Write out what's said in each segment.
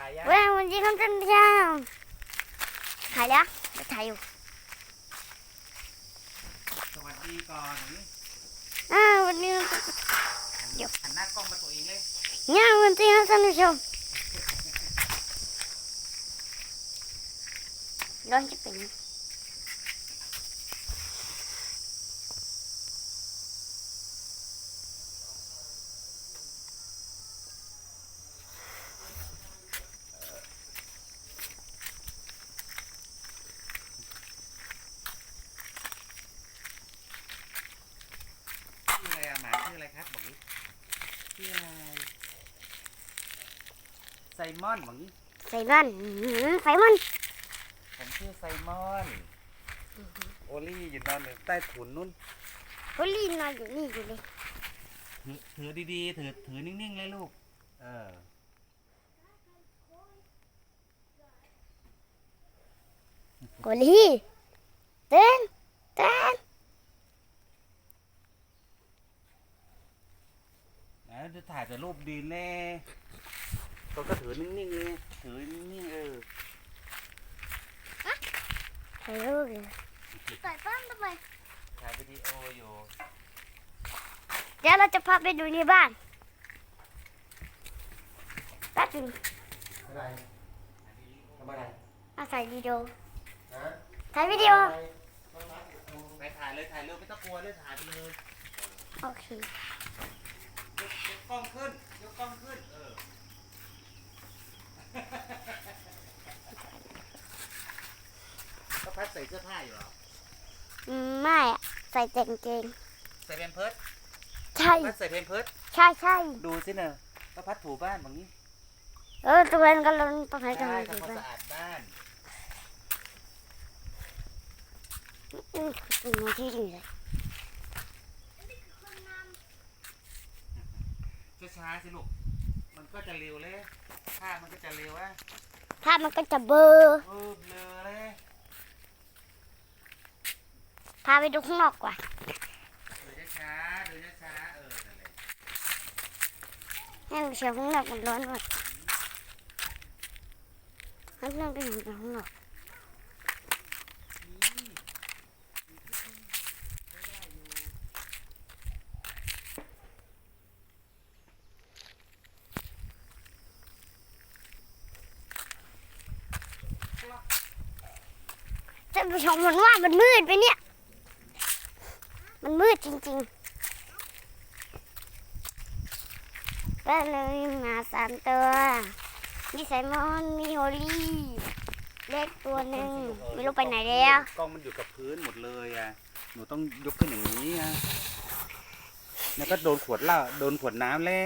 ถ่ายยังเว้ยวันนี้เขาจะเที่ยวถ่ายแล้วจะถ่ายอยู่สวัสดีก่อนหนูอ่าวันนี้หันหน้ากล้องมาตัวเองเลยเนี่ยวันนี้เขาจะมาชมร้อนจะเป็น อะหมาชื่ออะไรครับบอกนี้ชื่ออะไรไซมอนบอกนี้ใส่บ้านอื้อหือไฟมันผมชื่อไซมอนโอลี่อยู่นอนอยู่ใต้ถุนนู่นเขาลีนนอนอยู่นี่อยู่เลยถือถือดีๆถือถือนิ่งๆเลยลูก เออโกลีเต้นเต้น นะ จะถ่ายแต่รูปดีแน่ตัวก็ถือนิ่งๆเลยถือนิ่งๆเออถ่ายรูปเลยใส่บ้านทำไมถ่ายวิดีโออยู่เดี๋ยวเราจะพาไปดูในบ้านแป๊บนึงอะไรทำอะไรมาถ่ายวิดีโอฮะถ่ายวิดีโอไปถ่ายเลยถ่ายเลยไม่ต้องกลัวเลยถ่ายไปเลยโอเคย กยกกล้องขึ้น ยกกล้องขึ้น เออ ก็พัดใส่เสื้อผ้าอยู่เหรอ อืมไม่อะใส่แต่กางเกงใส่เพมเพิร์ดใช่ พัดใส่เพมเพิร์ดใช่ใช่ดูสิเนอะก็พัดถูบ้านแบบนี้เออตัวนั้นก็ลงประมาณกันใช่เลยทำความสะอาดบ้าน อืมเป็นมาที่ดีเลย ช้าๆสิลูกมันก็จะเร็วเลยภาพมันก็จะเร็วอะภาพมันก็จะเบลอร์เออเบลอเลยพาไปดูข้างนอกกว่าดูช้าๆดูช้าๆเออนั่นแหละให้มันเชียวข้างนอกมันร้อนหมดข้างนอกก็เห็นแต่ข้างนอก ท่านผู้ชมมันว่ามันมืดไปเนี่ย มันมืดจริงๆ ก็เลยมาสามตัว มีไซมอน มีโฮลี่ เล็กตัวหนึ่งไม่รู้ไปไหนแล้วกล้องมันอยู่กับพื้นหมดเลยอะ หนูต้องยกขึ้นอย่างนี้อะ แล้วก็โดนขวดเหล้าโดนขวดน้ำเลย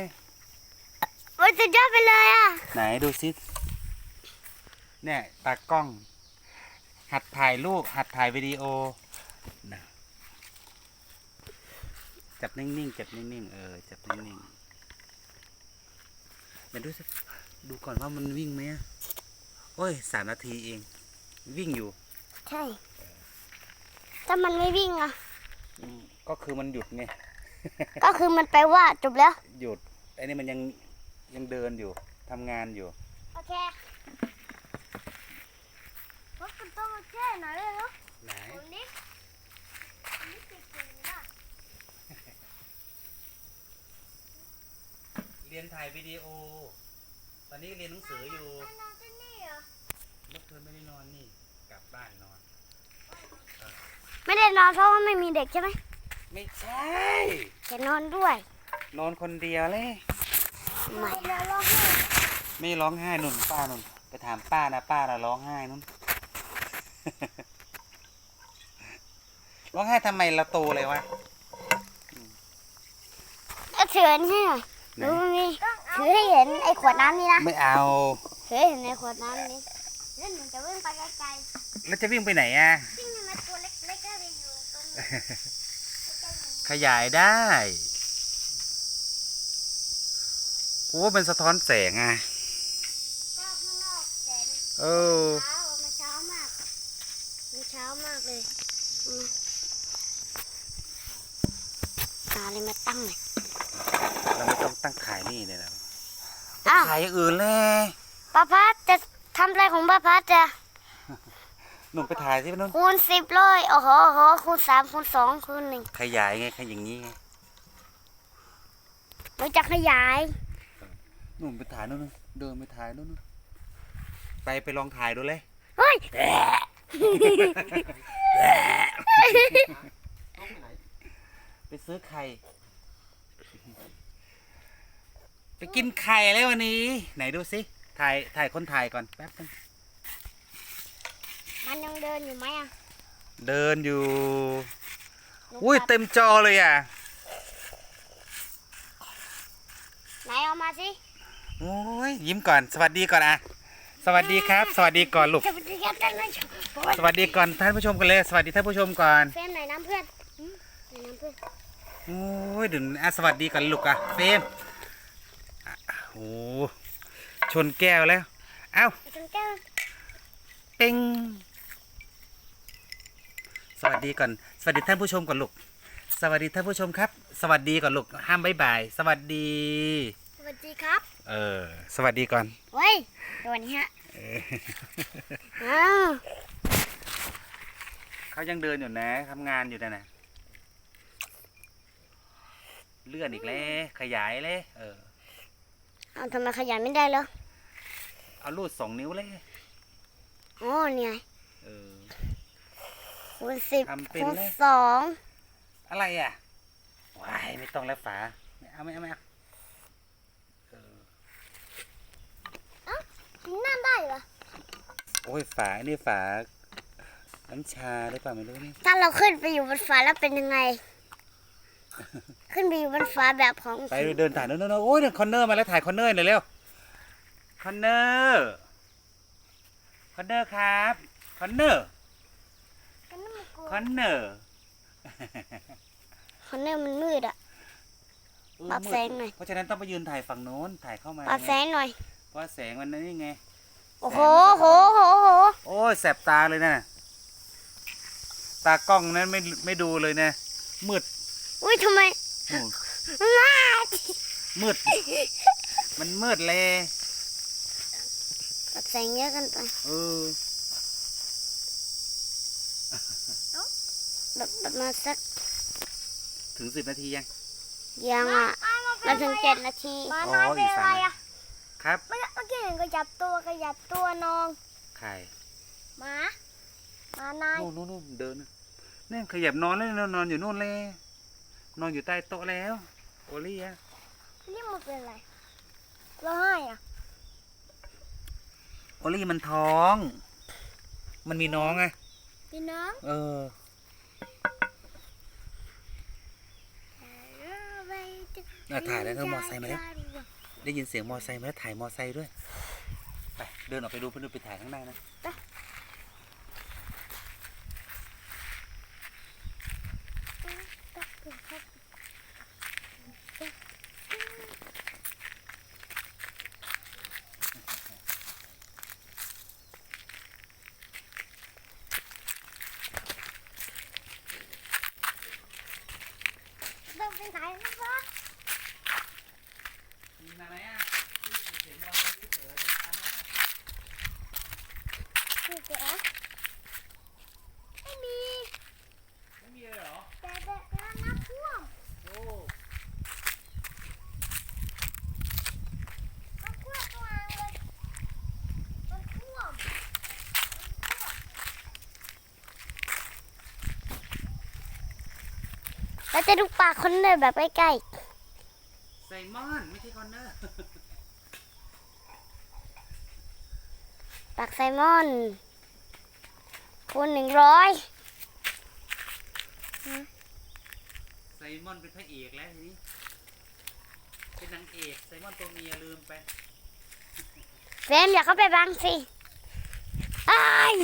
โอ้ยสุดยอดไปเลยอะ ไหนดูซิ เนี่ยตากล้อง หัดถ่ายรูปหัดถ่ายวิดีโอนะจับนิ่งๆจับนิ่งๆเออจับนิ่งๆเดี๋ยวดูสิดูก่อนว่ามันวิ่งไหมอะโอ้ยสามนาทีเอง วิ่งอยู่ ใช่ ถ้ามันไม่วิ่งอะอืมก็คือมันหยุดไง ก็คือมันแปลว่าจบแล้ว หยุดไอ้นี่มันยังยังเดินอยู่ทำงานอยู่ โอเครถมันต้องมาแช่หน่อยเลยเนาะ ไหน คนนี้นี่ติดอยู่นะ เรียน ถ่ายวิดีโอ ตอนนี้เรียนหนังสืออยู่นอนที่นี่เหรอเมื่อคืนไม่ได้นอนนี่ กลับบ้านนอน ไม่ได้นอนเพราะว่าไม่มีเด็กใช่ไหมไม่ใช่ จะนอนด้วยนอนคนเดียวเลย ไม่ไม่ร้องไห้นุ่นป้านุ่น ไปถามป้านะป้าน่ะร้องไห้นุ่น ร้องไห้ทำไมเราโตเลยวะก็เถือนให้หน่อย ไหนดูนี่ถือให้เห็นไอ้ขวดน้ำนี่นะไม่เอาถือให้เห็นไอ้ขวดน้ำนี้แล้วหนูจะวิ่งไปไกลแล้วจะวิ่งไปไหนอะๆวิ่งให้มันตัวเล็กๆก็ไปอยู่ตรงนี้ขยายได้โอ้เป็นสะท้อนแสงอะก็ข้างนอกแสงเออเช้ามันเช้ามากมันเช้ามากเลยอืมหาอะไรมาตั้งหน่อย เราไม่ต้องตั้งขายนี่เลยนะอ้าวขายอย่างอื่นเลยป้าพัดจะทำอะไรของป้าพัดจะหนุ่มไปถ่ายที่นู่นคูณสิบเลยโอ้โหโอ้โหคูณสามคูณสองคูณหนึ่งขยายไงขยายอย่างนี้ไงเราจะขยายหนุ่มไปถ่ายนู่นนู่นเดินไปถ่ายนู่นนู่นไปไปลองถ่ายดูเลยเฮ้ยต้องไปไหนไปซื้อไข่ ไปกินไข่แล้ววันนี้ ไหนดูสิถ่ายถ่ายคนถ่ายก่อนแป๊บนึงมันยังเดินอยู่ไหมอะเดินอยู่หนูอุ้ยกลับเต็มจอเลยอะ ไหนเอามาสิโอ้ยยิ้มก่อน สวัสดีก่อนอะ สวัสดีครับ สวัสดีก่อนลูก สวัสดีครับท่านผู้ชมโอ้ยสวัสดีก่อนท่านผู้ชมกันเลย สวัสดีท่านผู้ชมก่อนเฟรมไหนน้ำเพื่อนหืมไหนน้ำเพื่อนโอ้ยเดี๋ยวอะสวัสดีก่อนลูกอะเฟรมอะ โอ้ชนแก้วแล้ว เอ้าไปจนแก้วเต็งสวัสดีก่อน สวัสดีท่านผู้ชมก่อนลูก สวัสดีท่านผู้ชมครับ สวัสดีก่อนลูก ห้ามบายบาย สวัสดี สวัสดีครับ เออ สวัสดีก่อนเฮ้ยสวัสดีฮะเอออ้าวเขายังเดินอยู่นะทำงานอยู่นะนะเลื่อนอีกแล้ว ขยายเลย เออ เอาทำไมขยันไม่ได้เหรอเอารูดสองนิ้วเลยอ๋อเนี่ยเออ คูณสิบทำเป็นคูณเลย สองอะไรอะว้ายไม่ต้องแล้วฝาไม่เอาไม่เอาไม่เอาเออนั่นได้เหรอโอ้ยฝานี่ฝาน้ำชาหรือเปล่าไม่รู้นี่ถ้าเราขึ้นไปอยู่บนฟ้าแล้วเป็นยังไง ขึ้นไปอยู่บนฟ้าแบบของไปเดินถ่ายโน่นโน่นโอ้ยเดินคอนเนอร์มาแล้วถ่ายคอนเนอร์หน่อยเร็วคอนเนอร์คอนเนอร์ครับคอนเนอร์คอนเนอร์คอนเนอร์มันมืดอะปรับแสงหน่อยเพราะฉะนั้นต้องไปยืนถ่ายฝั่งโน้นถ่ายเข้ามาปรับแสงหน่อยเพราะว่าแสงมันนี่ไงโอ้โหโหโหโหโอ้ยแสบตาเลยนะตากล้องนั้นไม่ไม่ดูเลยนะมืด อุ้ยทำไมโอ้ว้ามืด มันมืดเลยปรับแสงเยอะเกันไป เออแบบประมาณสัก ถึงสิบนาทียัง ยังอะมาถึงเจ็ดนาทีอ๋ออีกสามนาทีครับ เมื่อกี้เห็นขยับตัวขยับตัวน้อง ใครหมาหมานายนู่นนู่นนู่นเดินนะนี่ขยับนอนแล้วนอนนอนอยู่นู่นเลย นอนอยู่ใต้โต๊ะแล้วโอลี่อะนี่มันเป็นอะไรร้องไห้อะโอลี่มันท้อง มันมีน้องไงพี่น้องเออเออถ่ายแล้วเธอมอไซค์มาแล้วได้ยินเสียงมอไซค์มาแล้วถ่ายมอไซค์ด้วยไปเดินออกไปดูเพื่อนไปถ่ายข้างหน้านะต้องไปไหนนะคะ มีอะไรอะ พี่เก๋ไม่มีไม่มีเลยเหรอ แต่แต่แต่น้ำท่วมโอ้น้ำท่วมตัวอ่างเลยมันท่วมเราจะดูปากคนเลยแบบใกล้ไซมอน ไม่ใช่คอนเนอร์ ๆปากไซมอน คูณหนึ่งร้อยไซมอนเป็นพระเอกแล้วทีนี้เป็นนางเอกไซมอนตัวเมียลืมไปเฟรมอย่าเข้าไปบังสิอ้าย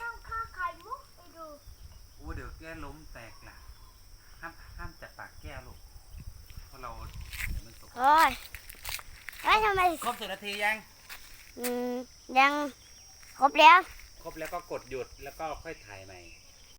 ต้องฆ่าไข่มุกไปดู โอ้เดี๋ยวแก้ล้มแตกล่ะ ห้ามห้ามจับปากแก้วลูก เพราะเราเดี๋ยวมันตก โอ้ยไว้ทำไม ครบสิบนาทียัง อืมยังครบแล้วครครบแล้วก็กดหยุดแล้วก็ค่อยถ่ายใหม่